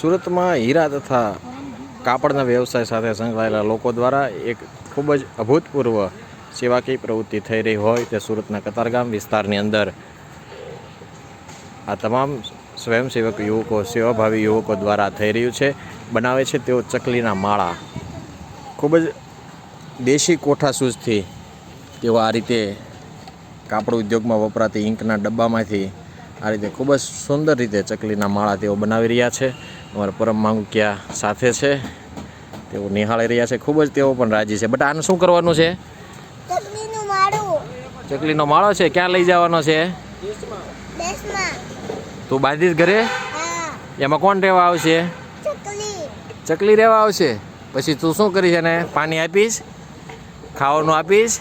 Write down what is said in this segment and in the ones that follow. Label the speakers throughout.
Speaker 1: સુરતમાં હીરા તથા કાપડના વ્યવસાય સાથે સંકળાયેલા લોકો દ્વારા એક ખૂબ જ અભૂતપૂર્વ સેવાકીય પ્રવૃત્તિ થઈ રહી હોય તે સુરતના કતારગામ વિસ્તારની અંદર. આ તમામ સ્વયંસેવક યુવકો, સેવાભાવી યુવકો દ્વારા થઈ રહ્યું છે. બનાવે છે તેઓ ચકલીના માળા. ખૂબ જ દેશી કોઠા સૂઝથી તેઓ આ રીતે કાપડ ઉદ્યોગમાં વપરાતી ઇંકના ડબ્બામાંથી આ રીતે ખૂબ જ સુંદર રીતે ચકલીના માળા તેઓ બનાવી રહ્યા છે. અમારા પરમ માંગુકિયા સાથે છે. તેઓ નિહાળી રહ્યા છે. ખૂબ જ તેઓ પણ રાજી છે. બટ આને શું કરવાનું છે?
Speaker 2: ચકલીનો માળો.
Speaker 1: છે. ક્યાં લઈ જવાનો છે? તું બાંધીશ ઘરે? એમાં કોણ રહેવા આવશે?
Speaker 2: ચકલી.
Speaker 1: રહેવા આવશે? પછી તું શું કરીશ એને? પાણી આપીશ? ખાવાનું આપીશ?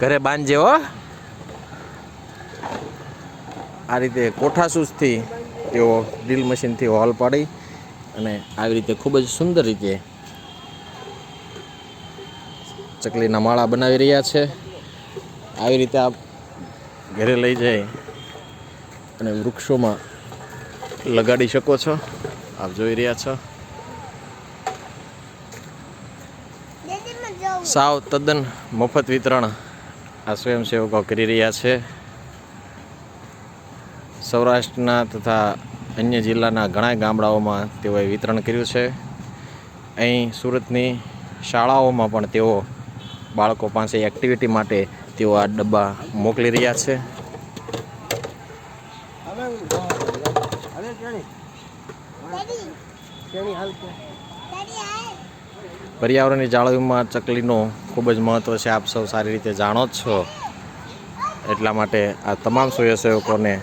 Speaker 1: ઘરે બાંધજે હો. આ રીતે કોઠાસૂસથી તેઓ ડ્રીલ મશીનથી હોલ પાડી અને આવી રીતે ખૂબ જ સુંદર રીતે ચકલીના માળા બનાવી રહ્યા છે. આવી રીતે આપ ઘરે લઈ જઈ અને વૃક્ષોમાં લગાડી શકો છો. આપ જોઈ રહ્યા છો. સાવ તદ્દન મફત વિતરણ આ સ્વયંસેવકો કરી રહ્યા છે. સૌરાષ્ટ્રના તથા અન્ય જિલ્લાના ઘણા ગામડાઓમાં તેઓએ વિતરણ કર્યું છે. અહીં સુરતની શાળાઓમાં પણ તેઓ બાળકો પાસે એક્ટિવિટી માટે તેઓ આ ડબ્બા મોકલી રહ્યા છે. પર્યાવરણની જાળવણીમાં ચકલીનું ખૂબ જ મહત્ત્વ છે. આપ સૌ સારી રીતે જાણો જ છો. એટલા માટે આ તમામ સ્વયંસેવકોને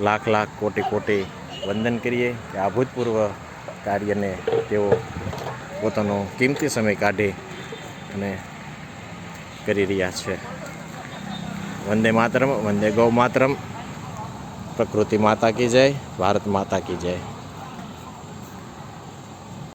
Speaker 1: લાખ લાખ કોટી કોટી વંદન કરીએ કે આ ભૂતપૂર્વ કાર્યને તેઓ પોતાનો કિંમતી સમય કાઢી અને કરી રહ્યા છે. વંદે માતરમ, વંદે ગૌ માતરમ. પ્રકૃતિ માતા કી જય, ભારત માતા કી જય.